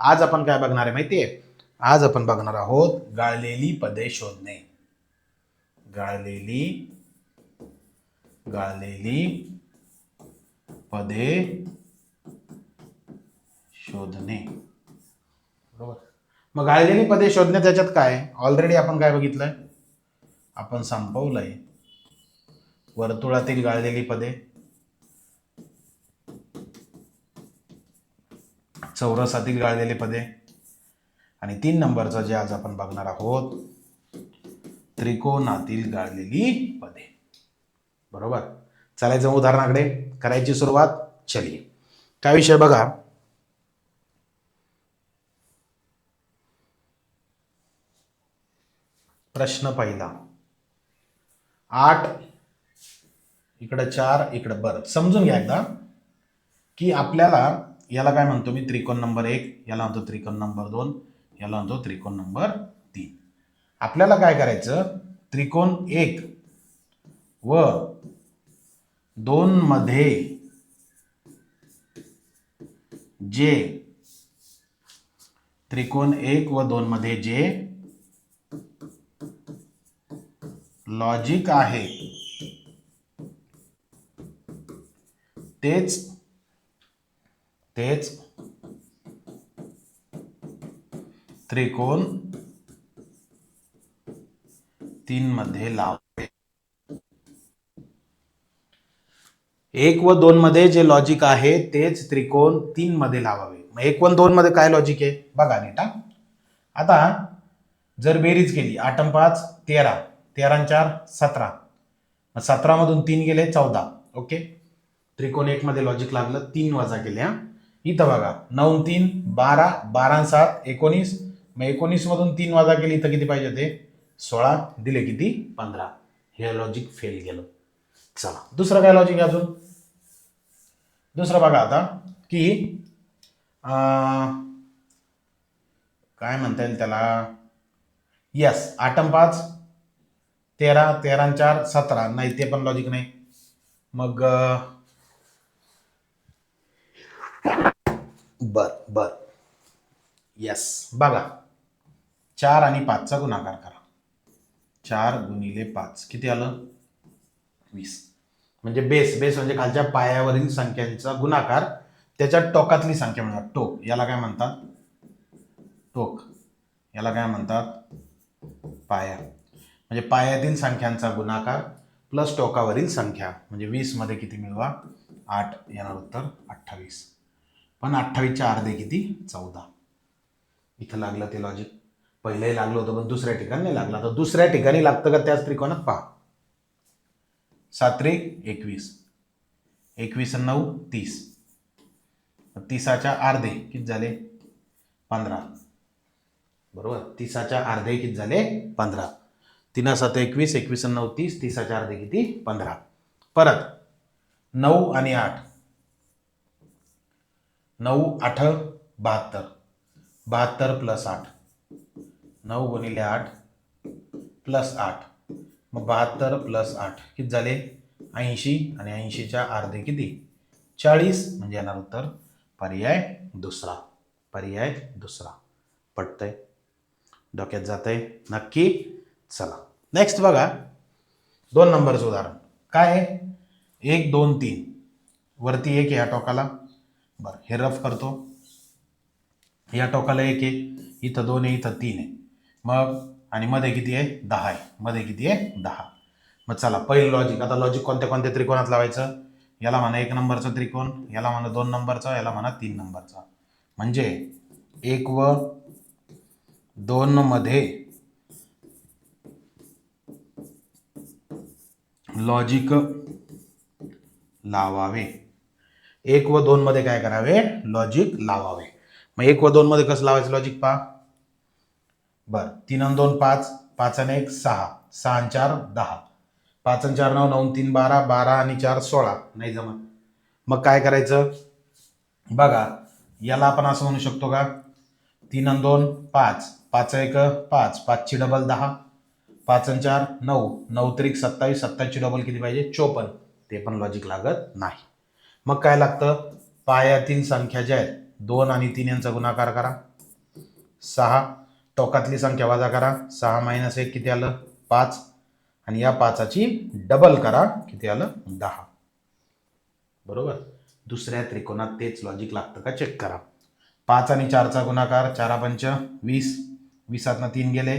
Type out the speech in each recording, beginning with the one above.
आज आपण काय बघणार आहे माहितीये? आज आपण बघणार आहोत गाळलेली पदे शोधणे. गाळलेली गाळलेली पदे शोधणे. बरोबर. मग गाळलेली पदे शोधणे त्याच्यात काय? ऑलरेडी आपण काय बघितलंय? आपण संपवलंय. वर्तुळातील गाळलेली पदे. चौरसातील गाळलेले पदे. आणि तीन नंबरचं जे आज आपण बघणार आहोत त्रिकोणातील गाळलेली पदे. बरोबर? चालायचं उदाहरणाकडे करायची सुरुवात चलिये काय विषय बघा? प्रश्न पहिला. आठ इकडं चार इकडं बरं. समजून घ्या एकदा की आपल्याला याला काय म्हणतो मी? त्रिकोण नंबर एक याला म्हणतो त्रिकोण नंबर दोन याला म्हणतो त्रिकोण नंबर तीन. आपल्याला काय करायचं? त्रिकोण एक व दोन मध्ये जे त्रिकोण एक व दोन मध्ये जे लॉजिक आहे तेच तेच. त्रिकोण तीन मध्ये लावावे एक व दोन मध्ये जे लॉजिक आहे तेच त्रिकोण तीन मध्ये लावावे. मग एक व दोन मध्ये काय लॉजिक आहे? बघा नीट आता जर बेरीज केली आठ पाच तेरा. तेरा चार सतरा. मग सतरामधून तीन गेले चौदा. ओके? त्रिकोण एक मध्ये लॉजिक लागलं तीन वजा केले हा. इथं बघा नऊ तीन बारा बारा सात एकोणीस. मग एकोणीसमधून तीन वाजा केली इथं किती पाहिजे ते सोळा दिले किती? पंधरा. हे लॉजिक फेल गेलं चला दुसरं काय लॉजिक आहे अजून? दुसरं बघा आता की काय म्हणता येईल त्याला? यस आठ पाच तेरा तेरा चार सतरा. नाही ते पण लॉजिक नाही. मग बर बर. यस बघा. चार आणि पाचचा गुणाकार करा. चार गुणिले पाच. किती आलं? वीस. म्हणजे बेस बेस म्हणजे खालच्या पायावरील संख्यांचा गुणाकार त्याच्या टोकातली संख्या म्हणतात टोक. याला काय म्हणतात? टोक. याला काय म्हणतात? पाया. म्हणजे पायातील संख्यांचा गुणाकार प्लस टोकावरील संख्या. म्हणजे वीसमध्ये किती मिळवा? आठ. येणार उत्तर अठ्ठावीस. पण अठ्ठावीसच्या अर्धे किती? चौदा. इथं लागलं ते लॉजिक पहिलंही लागलं होतं पण दुसऱ्या ठिकाणी नाही लागलं. तर दुसऱ्या ठिकाणी लागतं का त्याच त्रिकोणात? पहा. सात एकवीस. एकवीस नऊ तीस. तिसाच्या अर्धे किती झाले? पंधरा. बरोबर? तिसाच्या अर्धे किती झाले? पंधरा. तीन सात एकवीस एकवीस नऊ तीस. तीसाच्या अर्धे किती? पंधरा. परत नऊ आणि आठ. नऊ आठ बहात्तर. बहात्तर प्लस आठ. नऊ गुणिले आठ प्लस आठ. मग बहात्तर प्लस आठ किती झाले? ऐंशी आणि ऐंशीच्या अर्धे किती? चाळीस. म्हणजे येणार उत्तर पर्याय दुसरा. पर्याय दुसरा. पटतंय? डोक्यात जातंय? नक्की? चला. नेक्स्ट बघा. दोन नंबरचं उदाहरण. काय आहे? एक दोन तीन. वरती एक या ह्या टोकाला. बरं हे रफ करतो. या टोकाला एक आहे इथं दोन आहे इथं तीन आहे. मग आणि मध्ये किती आहे? दहा आहे. मध्ये किती आहे? दहा. मग चला पहिलं लॉजिक आता लॉजिक कोणत्या कोणत्या त्रिकोणात लावायचं? याला म्हणा एक नंबरचा त्रिकोण याला म्हणा दोन नंबरचा याला म्हणा तीन नंबरचा. म्हणजे एक व दोन मध्ये लॉजिक लावावे. एक व दोन मध्ये काय करावे? लॉजिक लावावे. मग एक व दोन मध्ये कसं लावायचं लॉजिक पहा? बर तीन आणि दोन पाच पाच आणि एक सहा. सहा आणि चार दहा. पाच आणि चार नऊ नऊ तीन बारा. बारा आणि चार सोळा. नाही जमत. मग काय करायचं? बघा याला आपण असं म्हणू शकतो का? तीन आणि दोन पाच. पाच एक पाच. पाचची डबल दहा. पाच आणि चार नऊ. नऊ त्रिक सत्तावीस. सत्तावीसची डबल किती पाहिजे? चोपन्न. ते पण लॉजिक लागत नाही. मग काय लागतं? पायातील संख्या ज्या आहेत दोन आणि तीन यांचा गुणाकार करा. सहा टोकातली संख्या वजा करा. सहा मायनस एक किती आलं? पाच. आणि या पाचाची डबल करा. किती आलं? दहा. बरोबर? दुसऱ्या त्रिकोणात तेच लॉजिक लागतं का? चेक करा. पाच आणि चारचा गुणाकार चारा पंच वीस. वीसातनं तीन गेले.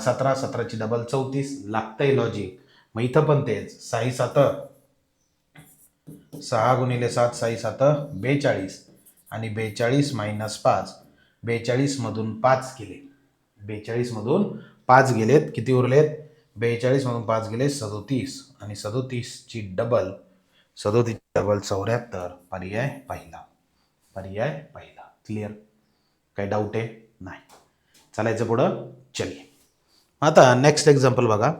सतरा सतराची डबल चौतीस. लागतंय लॉजिक मग इथं पण तेच. साई सात. सहा गुणिले सात साई सात बेचाळीस. आणि बेचाळीस मायनस पाच. बेचाळीसमधून पाच गेले. बेचाळीसमधून पाच गेलेत. किती उरलेत? बेचाळीसमधून पाच गेले सदोतीस. आणि सदोतीसची डबल सदोतीस डबल चौऱ्याहत्तर. पर्याय पहिला. पर्याय पहिला. क्लिअर काही डाऊट आहे? नाही. चालायचं पुढं? चलिये आता नेक्स्ट एक्झाम्पल बघा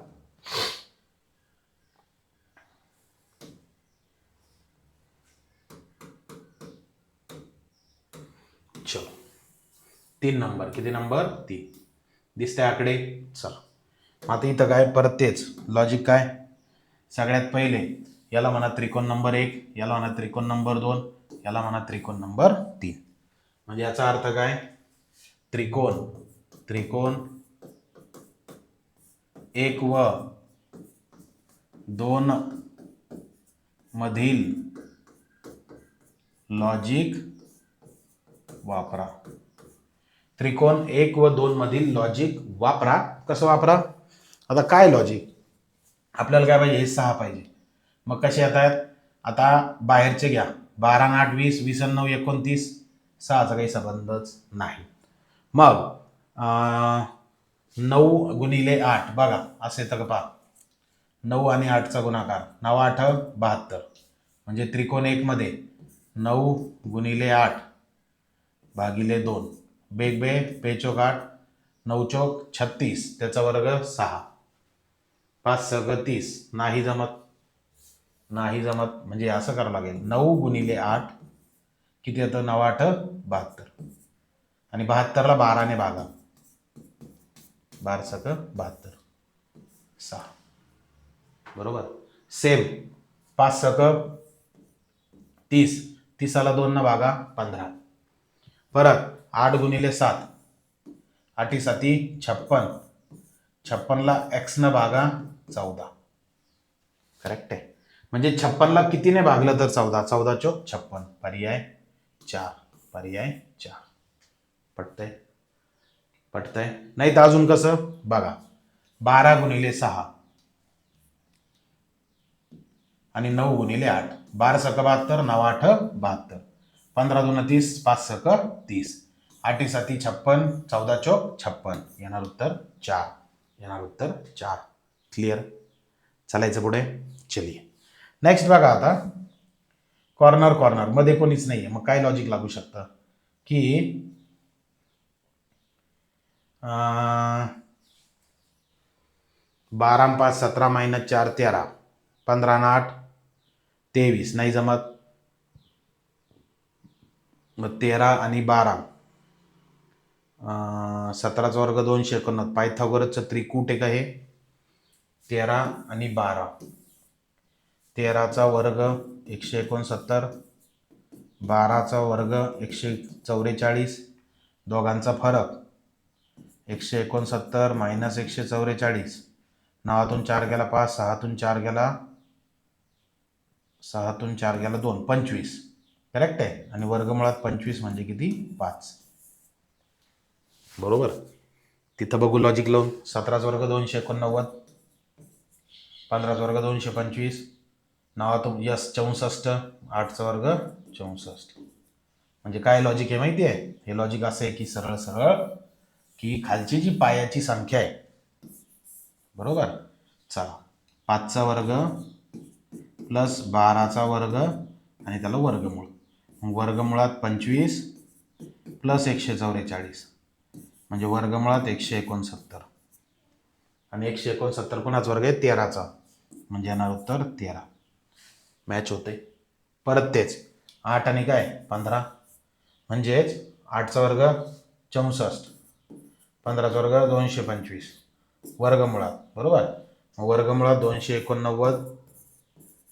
चलो तीन नंबर. किती नंबर? तीन. दिसते आकडे? चला. आता इथं काय? परत तेच. लॉजिक काय? सगळ्यात पहिले याला म्हणा त्रिकोण नंबर एक याला म्हणा त्रिकोण नंबर दोन याला म्हणा त्रिकोण नंबर तीन. म्हणजे याचा अर्थ काय? त्रिकोण. त्रिकोण एक व दोन मधील लॉजिक वापरा. त्रिकोण एक व दोन मधील लॉजिक वापरा. कसं वापरा? आता काय लॉजिक आपल्याला काय पाहिजे? हे सहा पाहिजे. मग कसे येत आहेत? आता बाहेरचे घ्या. बारा आठ वीस वीस नऊ एकोणतीस. सहाचा काही संबंधच नाही. मग नऊ गुणिले आठ. बघा असे तर पहा? नऊ आणि आठचा गुणाकार. नऊ आठ? बहात्तर. म्हणजे त्रिकोण एकमध्ये नऊ गुणिले आठ भागिले दोन. बेगबे बे पेचोक आठ नऊ चौक छत्तीस त्याचा वर्ग सहा. पाच सग तीस. नाही जमत. नाही जमत म्हणजे असं करावं लागेल. नऊ गुणिले आठ किती येतं? नऊ आठ बहात्तर. आणि बहात्तरला बाराने भागा. बारा सक बहात्तर. सहा. बरोबर? सेम. पाच सक तीस. तीसाला दोन न भागा पंधरा. परत आठ गुणिले सात. आठी साती छप्पन. छप्पनला एक्सनं भागा चौदा. करेक्ट आहे. म्हणजे छप्पनला कितीने भागलं तर चौदा? चौदा चो छप्पन. पर्याय चार. पर्याय चार. पटतंय? पटतंय? नाही तर अजून कसं? बघा. बारा गुणिले सहा. आणि नऊ गुणिले आठ. बारा सक बहात्तर नऊ आठ बहात्तर. पंधरा दोन तीस पाच सक तीस. आठी साती छप्पन चौदा चौक छप्पन. येणार उत्तर चार. येणार उत्तर चार. क्लिअर चालायचं पुढे? चलिये नेक्स्ट बघा आता. कॉर्नर कॉर्नरमध्ये कोणीच नाही आहे मग काय लॉजिक लागू शकतं? की बारा पाच सतरा मायनस चार तेरा. पंधरा ना आठ तेवीस. नाही जमत. मग तेरा आणि बारा. सतराचा वर्ग दोनशे एकोणनव्वद. पायथागोरसचं त्रिकूट आहे. तेरा आणि बारा. तेराचा वर्ग एकशे एकोणसत्तर. बाराचा वर्ग एकशे चौवेचाळीस दोघांचा फरक एकशे एकोणसत्तर मायनस एकशे चौवेचाळीस नावातून चार गेला पाच सहातून चार गेला सहातून चार गेला दोन पंचवीस. करेक्ट आहे? आणि वर्गमुळात पंचवीस म्हणजे किती? पाच. बरोबर? तिथं बघू लॉजिक लावून. सतराचा वर्ग दोनशे एकोणनव्वद पंधराचा वर्ग दोनशे पंचवीस नावातून यस चौसष्ट आठचा वर्ग चौसष्ट. म्हणजे काय लॉजिक आहे माहिती आहे हे लॉजिक असं आहे की सरळ सरळ की खालची जी पायाची संख्या आहे. बरोबर? चला. पाचचा वर्ग प्लस बाराचा वर्ग आणि त्याला वर्गमूळ. मग वर्गमुळात पंचवीस प्लस एकशे चौवेचाळीस म्हणजे वर्गमुळात एकशे एकोणसत्तर. आणि एकशे एकोणसत्तर कोणाचा वर्ग आहे? तेराचा. म्हणजे येणार उत्तर तेरा. मॅच होते परत तेच. आठ आणि काय? पंधरा. म्हणजेच आठचा वर्ग चौसष्ट. पंधराचा वर्ग दोनशे पंचवीस. वर्गमुळात. बरोबर? वर्गमुळात दोनशे एकोणनव्वद.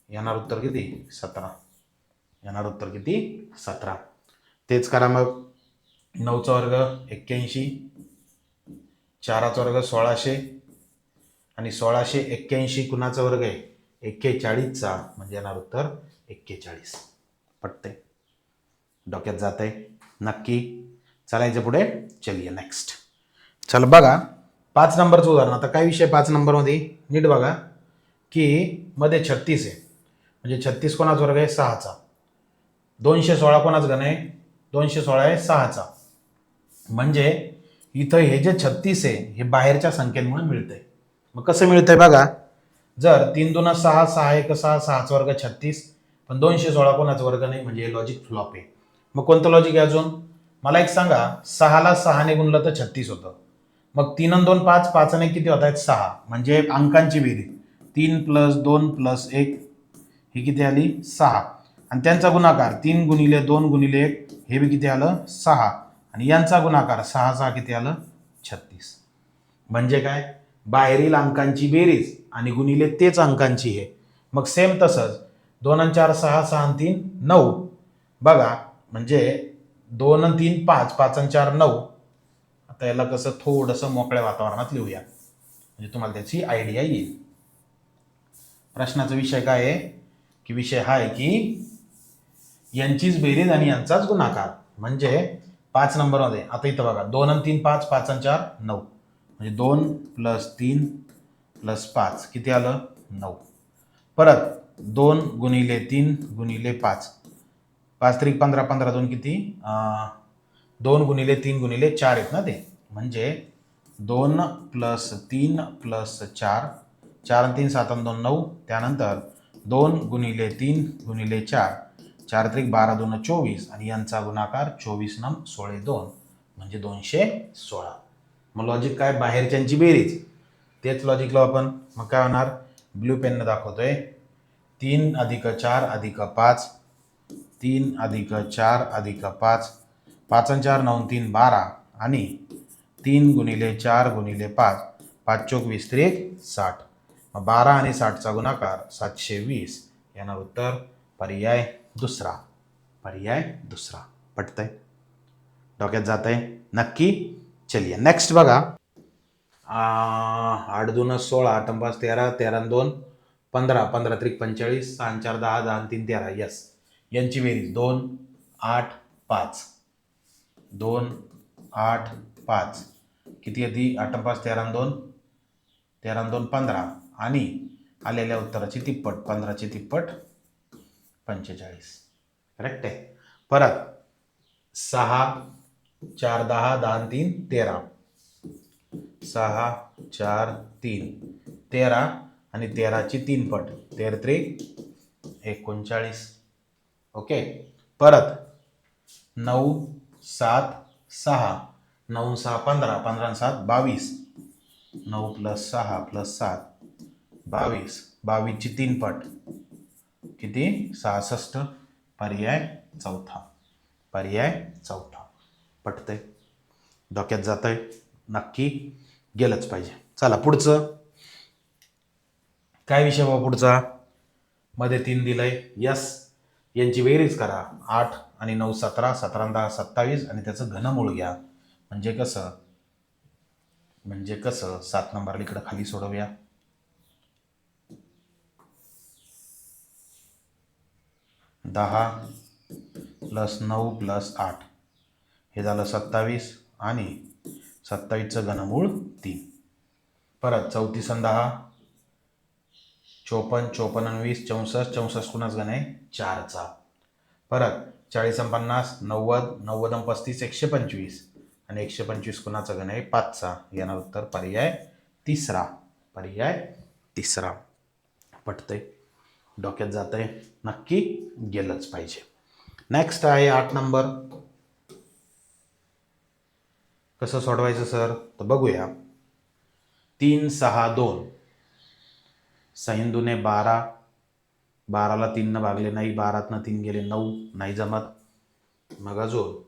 येणार उत्तर किती? सतरा. येणार उत्तर किती? सतरा. तेच करा मग. नऊचा वर्ग एक्क्याऐंशी चाराचा वर्ग सोळाशे आणि सोळाशे एक्क्याऐंशी कुणाचा वर्ग आहे. एक्केचाळीसचा म्हणजे येणार उत्तर एक्केचाळीस. पटते डोक्यात जात आहे नक्की चालायचं पुढे चलिये नेक्स्ट चल बघा पाच नंबरचं उदाहरण. आता काय विषय पाच नंबरमध्ये? नीट बघा की मध्ये छत्तीस आहे. म्हणजे छत्तीस कोणाचा वर्ग आहे? सहाचा. दोनशे सोळा कोणाचा गण आहे? दोनशे सोळा आहे सहाचा. म्हणजे इथं हे जे छत्तीस आहे हे बाहेरच्या संख्येमुळे मिळतंय. मग कसं मिळतंय बघा? जर तीन दोन सहा सहा एक सहा सहाचा वर्ग छत्तीस पण दोनशे सोळा कोणाचा वर्ग नाही म्हणजे हे लॉजिक फ्लॉप आहे. मग कोणतं लॉजिक आहे अजून? मला एक सांगा सहाला सहाने गुणलं तर छत्तीस होतं. मग तीन आणि दोन पाच पाच आणि एक किती होत आहेत? सहा. म्हणजे अंकांची बेरीज तीन प्लस दोन प्लस एक ही किती आली? सहा. आणि त्यांचा गुणाकार तीन गुणिले दोन गुणिले एक हे बी किती आलं? सहा. आणि यांचा गुणाकार सहा सहा किती आलं? छत्तीस. म्हणजे काय? बाहेरील अंकांची बेरीज आणि गुणिले तेच अंकांची हे. मग सेम तसंच दोन आणि चार सहा सहा तीन नऊ. बघा म्हणजे दोन आणि तीन पाच पाच आणि चार नऊ. आता याला कसं थोडंसं मोकळ्या वातावरणात लिहूया. म्हणजे तुम्हाला त्याची आयडिया येईल. प्रश्नाचा विषय काय आहे? की विषय हा आहे की यांचीच बेरीज आणि यांचाच गुणाकार. म्हणजे पाच नंबरमध्ये आता इथं बघा दोन आणि तीन पाच पाच आणि चार नऊ. म्हणजे दोन प्लस तीन प्लस पाच किती आलं? नऊ. परत दोन गुणिले तीन गुणिले पाच. पाच त्रिक पंधरा पंधरा दोन किती? दोन गुणिले तीन गुणिले चार आहेत ना ते. म्हणजे दोन प्लस तीन प्लस चार चार आणि तीन सात आणि दोन नऊ. त्यानंतर दोन गुणिले तीन गुणिले चार. चार त्रिक बारा दोन चोवीस आणि यांचा गुणाकार चोवीस नम सोळे दोन म्हणजे दोनशे सोळा. मग लॉजिक काय? बाहेरच्यांची बेरीज. तेच लॉजिकला आपण मग काय होणार? ब्ल्यू पेननं दाखवतोय. तीन अधिक चार अधिक पाच. तीन अधिक चार अधिक पाच. पाच चार नऊ तीन बारा. आणि तीन गुणिले चार गुणिले पाच. पाच चोक वीस त्रिक साठ. मग बारा आणि साठचा गुणाकार सातशे वीस. येणार उत्तर पर्याय दुसरा. पर्याय दुसरा. पटतंय? डोक्यात जात आहे नक्की? चलिए नेक्स्ट बघा. आठ दोन सोळा आठ पाच तेरा तेरा दोन पंधरा पंधरा त्रिक पंचेचाळीस सहा चार दहा दहा तीन तेरा. यस यांची बेरीज. दोन आठ पाच. दोन आठ पाच. किती येते आठ पाच तेरा दोन. तेरा दोन पंधरा. आणि आलेल्या उत्तराची तिप्पट. पंधराची तिप्पट. पंचेचाळीस. करेक्ट आहे. परत सहा चार दहा दहा तीन तेरा. सहा चार तीन. तेरा आणि तेराची तीन पट. तेर एकोणचाळीस. ओके परत नऊ सात सहा. नऊ सहा पंधरा. पंधरा सात बावीस. नऊ प्लस सहा प्लस सात बावीस. बावीसची तीन पट. किती? सहासष्ट. पर्याय चौथा. पर्याय चौथा. पटतंय? डोक्यात जात आहे नक्की गेलंच पाहिजे. चला पुढचं. काय विषय बाबा पुढचा? मध्ये तीन दिलंय. यस यांची बेरीज करा. आठ आणि नऊ सतरा सतरा दहा सत्तावीस आणि त्याचं घनमूळ घ्या. म्हणजे कसं? म्हणजे कसं? सात नंबरला इकडं खाली सोडवूया. दहा प्लस नऊ प्लस आठ. हे झालं सत्तावीस आणि सत्तावीसचं घनमूळ तीन. परत चौतीस आणि दहा. चोपन्न चोपन्न आणि वीस चौसष्ट चौसष्ट कुणाच गण आहे? चारचा. परत चाळीस आणि पन्नास नव्वद नव्वद आणि पस्तीस एकशे पंचवीस. आणि एकशे पंचवीस कुणाचा गण आहे? पाचचा. येणार उत्तर पर्याय तिसरा. पर्याय तिसरा. पटतंय? डोक्यात जात आहे नक्की गेलंच पाहिजे. नेक्स्ट आहे आठ नंबर कसं सोडवायचं सर तर बघूया. तीन सहा दोन. सहिंदूने बारा. बाराला तीननं भागले नाही. बारातनं तीन गेले नऊ. नाही जमत. मग अजून.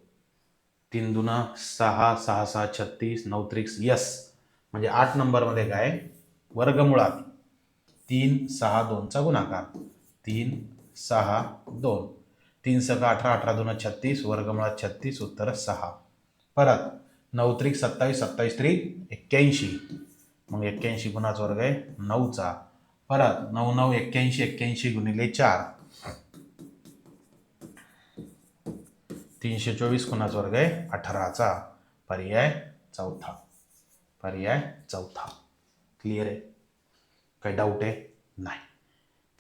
तीन दुना सहा सहा सहा छत्तीस नऊ त्रिक्स यस. म्हणजे आठ नंबरमध्ये काय? वर्गमुळात. तीन सहा दोनचा गुणाकार. तीन सहा दोन. तीन सका अठरा अठरा दोन छत्तीस. वर्गमुळात छत्तीस उत्तर सहा. परत नऊ त्रिक सत्तावीस सत्तावीस त्रिक एक्क्याऐंशी. मग एक्क्याऐंशी गुणाचा वर्ग आहे नऊचा परत नऊ नऊ एक्क्याऐंशी एक्क्याऐंशी गुणिले चार. तीनशे चोवीस कुणाचा वर्ग आहे अठराचा पर्याय चौथा. पर्याय चौथा. क्लिअर आहे? काही डाऊट आहे? नाही.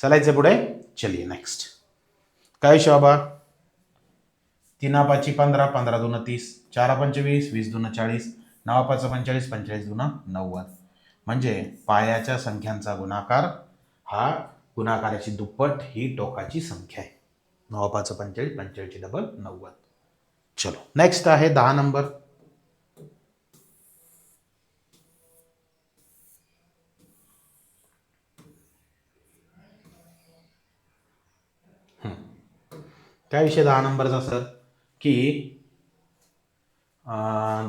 चालायचं पुढे? चलिए नेक्स्ट काय शोभा तिना पाची पंधरा पंधरा दोन तीस चारा पंचवीस वीस दोन चाळीस नवा पाच पंचेचाळीस पंचेचाळीस दोन नव्वद. म्हणजे पायाच्या संख्यांचा गुणाकार हा गुणाकाराची दुप्पट ही टोकाची संख्या आहे. नवा पाच पंचेचाळीस पंचेचाळीसची डबल नव्वद. चलो. नेक्स्ट आहे दहा नंबर काय विषय दहा नंबरचा सर? की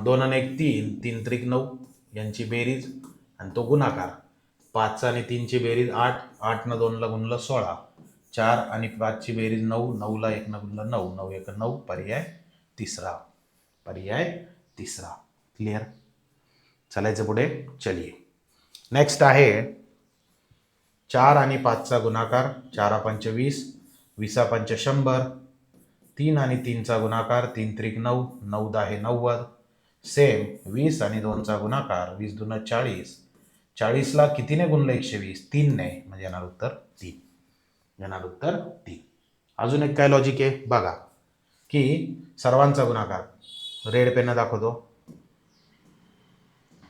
दोन आणि एक तीन तीन त्रिक नऊ यांची बेरीज आणि तो गुणाकार. पाच आणि तीनची बेरीज आठ आठनं दोनला गुणलं सोळा. चार आणि पाचची बेरीज नऊ नऊला एकनं गुणलं नऊ नऊ एक नऊ पर्याय तिसरा. पर्याय तिसरा. क्लिअर चालायचं पुढे? चलिये नेक्स्ट आहे चार आणि पाचचा गुणाकार चारा पंचवीस वीसा पंच शंभर तीन आणि तीनचा गुणाकार तीन त्रिक नऊ नऊ दहा नव्वद. सेम वीस आणि दोनचा गुणाकार वीस दोन चाळीस. चाळीसला कितीने गुणलं एकशे वीस? तीनने. म्हणजे येणार उत्तर तीन. येणार उत्तर तीन. अजून एक काय लॉजिक आहे? बघा. की सर्वांचा गुणाकार. रेड पेनं दाखवतो.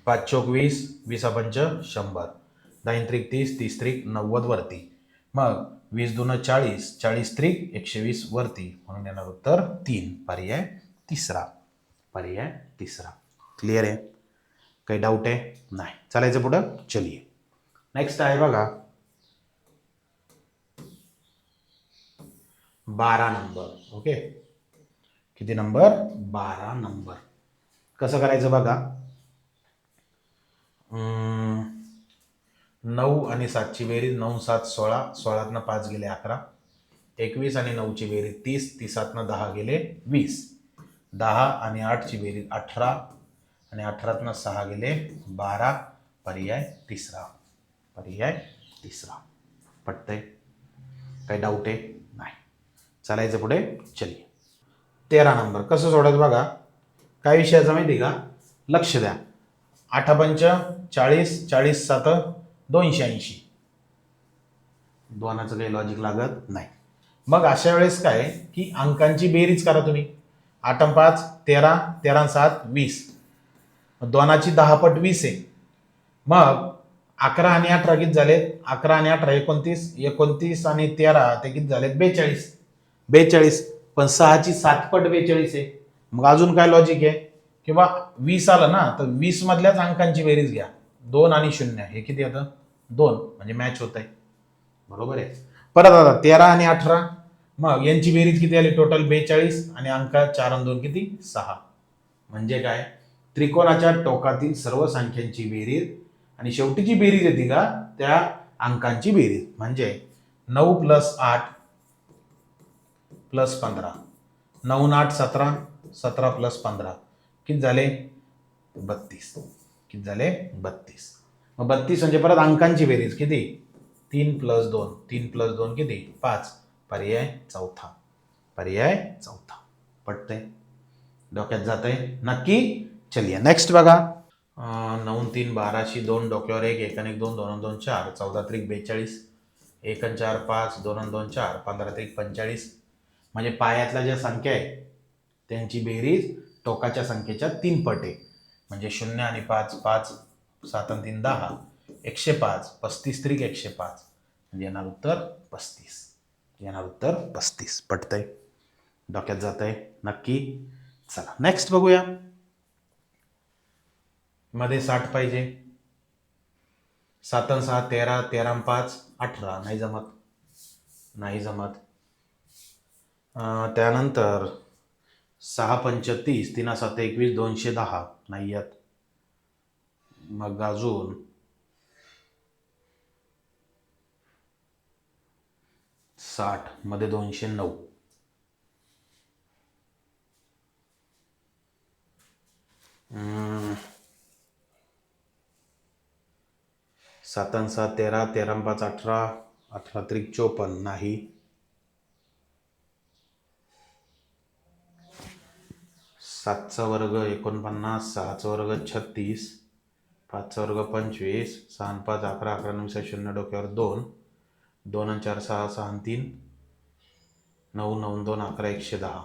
पाच चोक वीस वीसा पंच शंभर. दहा त्रिक तीस तीस त्रिक नव्वदवरती मग वीस दोन चाळीस चाळीस त्रिक एकशे वीस वरती. म्हणून येणार उत्तर तीन. पर्याय तिसरा. पर्याय तिसरा. क्लिअर आहे? काही डाऊट आहे? नाही. चालायचं पुढं? चलिये. नेक्स्ट आहे बघा. बारा नंबर ओके किती नंबर बारा नंबर कसं करायचं बघा? नऊ आणि सातची बेरीज नऊ सात सोळा सोळातनं पाच गेले अकरा एकवीस आणि नऊची बेरीज तीस तीसातनं दहा गेले वीस. दहा आणि आठची बेरीज अठरा आणि अठरातनं सहा गेले बारा. पर्याय तिसरा. पर्याय तिसरा. पटतंय? काही डाऊट आहे? नाही. चालायचं पुढे? चलिये तेरा नंबर. कसं सोडायचं बघा? काय विषयाचं माहिती आहे का? लक्ष द्या. आठ पंच चाळीस चाळीस सात दोनशे ऐंशी. दोनाचं काही लॉजिक लागत नाही. मग अशा वेळेस काय की अंकांची बेरीज करा तुम्ही. आठ पाच तेरा तेरा सात वीस. दोनाची दहा पट वीस आहे. मग अकरा आणि अठरा किती झालेत? अकरा आणि अठरा एकोणतीस एकोणतीस आणि तेरा ते किती झालेत? बेचाळीस. बेचाळीस पण सहाची सात पट बेचाळीस आहे. मग अजून काय लॉजिक आहे? किंवा वीस आलं ना तर वीस मधल्याच अंकांची बेरीज घ्या. दोन आणि शून्य. हे किती येतं? दोन म्हणजे मॅच होत आहे बरोबर आहे. परत आता तेरा आणि अठरा. मग यांची बेरीज किती आली? टोटल बेचाळीस आणि अंका चार आणि दोन किती? सहा. म्हणजे काय? त्रिकोणाच्या टोकातील सर्व संख्यांची बेरीज आणि शेवटीची बेरीज येते का? त्या अंकांची बेरीज. म्हणजे नऊ प्लस आठ प्लस पंधरा. नऊ आठ सतरा सतरा प्लस पंधरा. किती झाले? बत्तीस. किती झाले? बत्तीस. मग बत्तीस म्हणजे परत अंकांची बेरीज किती? तीन प्लस दोन तीन प्लस दोन किती? पाच. पर्याय चौथा. पर्याय चौथा. पटतंय? डोक्यात जात आहे नक्की? चलिया नेक्स्ट बघा. नऊ तीन बाराशी दोन डोक्यावर एक एक आणि एक दोन दोन दोन चार. चौदा त्रिक बेचाळीस. एक आणि चार पाच. दोन आणि दोन चार. पंधरा त्रिक पंचेचाळीस म्हणजे पायातल्या ज्या संख्या आहे त्यांची बेरीज टोकाच्या संख्येच्या तीन पट आहे. म्हणजे शून्य आणि पाच पाच सात आणि तीन दहा एकशे पाच पस्तीस त्रिक एकशे पाच. म्हणजे येणार उत्तर पस्तीस. येणार उत्तर पस्तीस. पटतंय? डोक्यात जात आहे नक्की? चला नेक्स्ट बघूया. मध्ये साठ पाहिजे. सात सहा तेरा तेरा पाच अठरा. नाही जमत. नाही जमत. त्यानंतर सहा पंच तीस तीन सात एकवीस दोनशे दहा. नाही येत. मग अजून? साठमध्ये दोनशे नऊ. सातन सात तेरा तेरा पाच अठरा अठरा त्रिक चोपन्न नाही. सातचा वर्ग एकोणपन्नास सहाचा वर्ग छत्तीस. पाचचा वर्ग पंचवीस सहा पाच अकरा अकरा निमिषा शून्य डोक्यावर दोन दोन आणि चार सहा सहा तीन नऊ नऊ दोन अकरा एकशे दहा.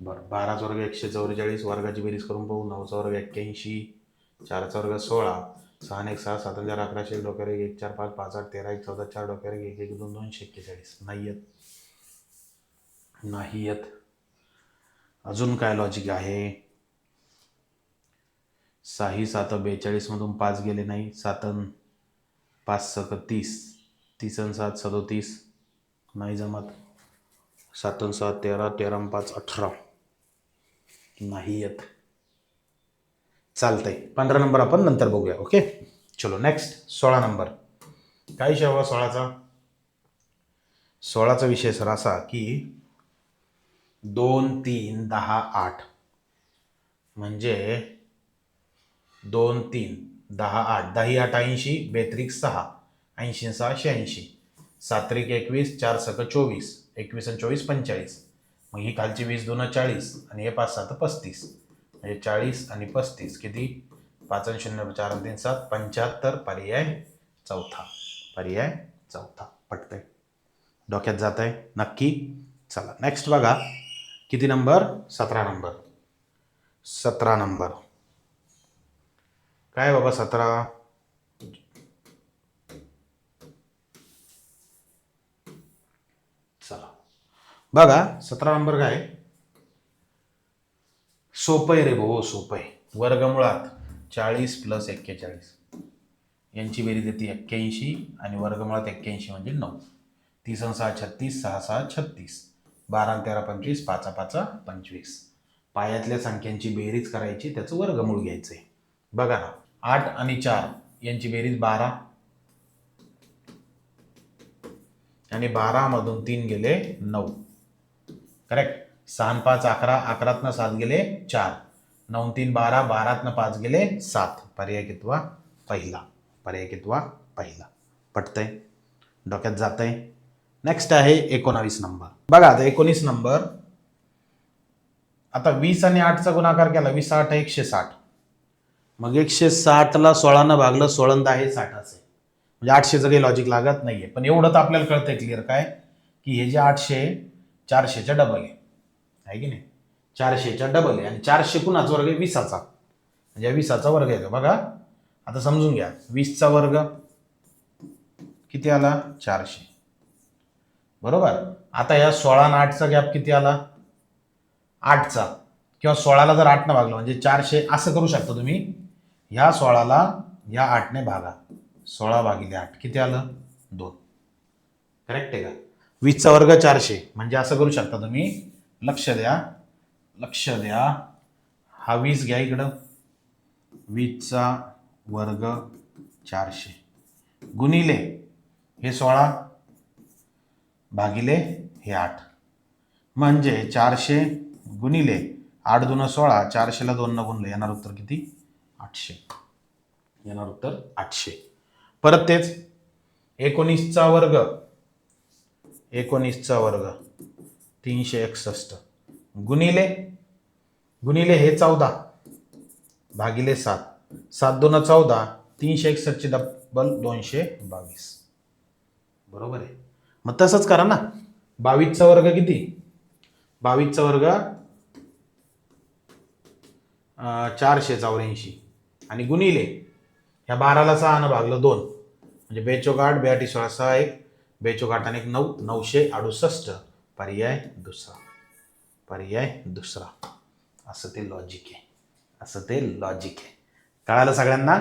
बरं बाराचा वर्ग एकशे चौवेचाळीस वर्गाची बेरीज करून पाहू नऊचा वर्ग एक्क्याऐंशी चारचा वर्ग सोळा सहा एक सहा सात हजार अकराशे डोक्यावर एक एक चार पाच पाच आठ तेरा एक चौदा चार डोक्यावर एक एक एक दोन दोनशे एक्केचाळीस नाही येत नाही येत अजून काय लॉजिक आहे? साही सात बेचाळीसमधून पाच गेले नाही. सातन पाच सक तीस. तीसन सात सदोतीस नाही जमत. सातन सात तेरा तेरा पाच अठरा. नाही येत. चालतंय. पंधरा नंबर आपण नंतर बघूया ओके? चलो नेक्स्ट सोळा नंबर. काय शेवा सोळाचा? सोळाचा विषय सर असा की दोन तीन दहा आठ. म्हणजे दोन तीन दहा आठ दही आठ ऐंशी बेत्रिक सहा ऐंशी सहा शहाऐंशी. सात्रिक एकवीस चार सक चोवीस एकवीस आणि चोवीस पंचेचाळीस. मग ही खालची वीस दोन चाळीस आणि हे पाच सात पस्तीस. म्हणजे चाळीस आणि पस्तीस किती? पाच आणि शून्य चार आणि तीन सात पंच्याहत्तर. पर्याय चौथा. पर्याय चौथा. पटतंय. डोक्यात जात आहे नक्की चला. नेक्स्ट बघा. किती नंबर सतरा नंबर सतरा नंबर काय बाबा सतरा? चला. बघा सतरा नंबर काय? सोपं आहे रे भाऊ सोपं आहे. वर्गमुळात चाळीस प्लस एक्केचाळीस. यांची बेरीज येते एक्क्याऐंशी आणि वर्गमुळात एक्क्याऐंशी म्हणजे नऊ. तीस सहा छत्तीस सहा सहा छत्तीस. बारा तेरा पंचवीस पाचा पाचा पंचवीस. पायातल्या संख्यांची बेरीज करायची त्याचं वर्गमूळ घ्यायचं आहे बघा ना. आठ आणि चार यांची बेरीज बारा. आणि बारामधून तीन गेले नऊ. करेक्ट सहा पाच अकरा अकरातनं सात गेले चार. नऊ तीन बारा बारातनं पाच गेले सात. पर्याय कितवा? पहिला. पर्याय कितवा? पहिला. पटतंय? डोक्यात जातंय? नेक्स्ट आहे एकोणावीस नंबर. बघा आता एकोणीस नंबर. आता वीस आणि आठचा गुणाकार केला. वीस आठ एकशे साठ. मग एकशे साठला सोळानं भागलं सोळा आहे साठाचं आहे. म्हणजे आठशेचं काही लॉजिक लागत नाही आहे पण एवढं तर आपल्याला कळतंय क्लिअर काय? की हे जे आठशे चारशेच्या डबल आहे. आहे की नाही? चारशेच्या डबल आहे. आणि चारशे कुणाचा वर्ग आहे? विसाचा. म्हणजे विसाचा वर्ग आहे का? बघा. आता समजून घ्या. वीसचा वर्ग किती आला? चारशे. बरोबर? आता या सोळा आणि आठचा गॅप किती आला? आठचा. किंवा सोळाला जर आठनं भागलं म्हणजे चारशे असं करू शकता तुम्ही. ह्या सोळाला या आठने भागा. सोळा भागिले आठ. किती आलं? दोन. करेक्ट आहे का? वीसचा वर्ग चारशे. म्हणजे असं करू शकता तुम्ही. लक्ष द्या. लक्ष द्या. हा वीस घ्या इकडं. वीसचा वर्ग चारशे. गुणिले हे सोळा भागिले हे आठ. म्हणजे चारशे गुणिले आठ दोन सोळा. चारशेला दोन न गुणलं. येणार उत्तर किती? आठशे. येणार उत्तर आठशे. परत तेच. एकोणीसचा वर्ग. एकोणीसचा वर्ग. तीनशे एकसष्ट. गुणिले. गुणिले हे चौदा. भागिले सात. सात दोन चौदा. तीनशे एकसष्टचे डब्बल दोनशे बावीस. बरोबर आहे. मग तसंच करा ना. बावीसचा वर्ग किती? बावीसचा वर्ग चारशे चौऱ्याऐंशी. आणि गुणिले. ह्या बाराला सहानं भागलं दोन. म्हणजे बेचोगाठ आठ बेआटी सोळा सहा एक बेचोक आणि एक नऊ नऊशे अडुसष्ट. पर्याय दुसरा. पर्याय दुसरा. असं ते लॉजिक आहे. असं ते लॉजिक आहे. कळालं सगळ्यांना?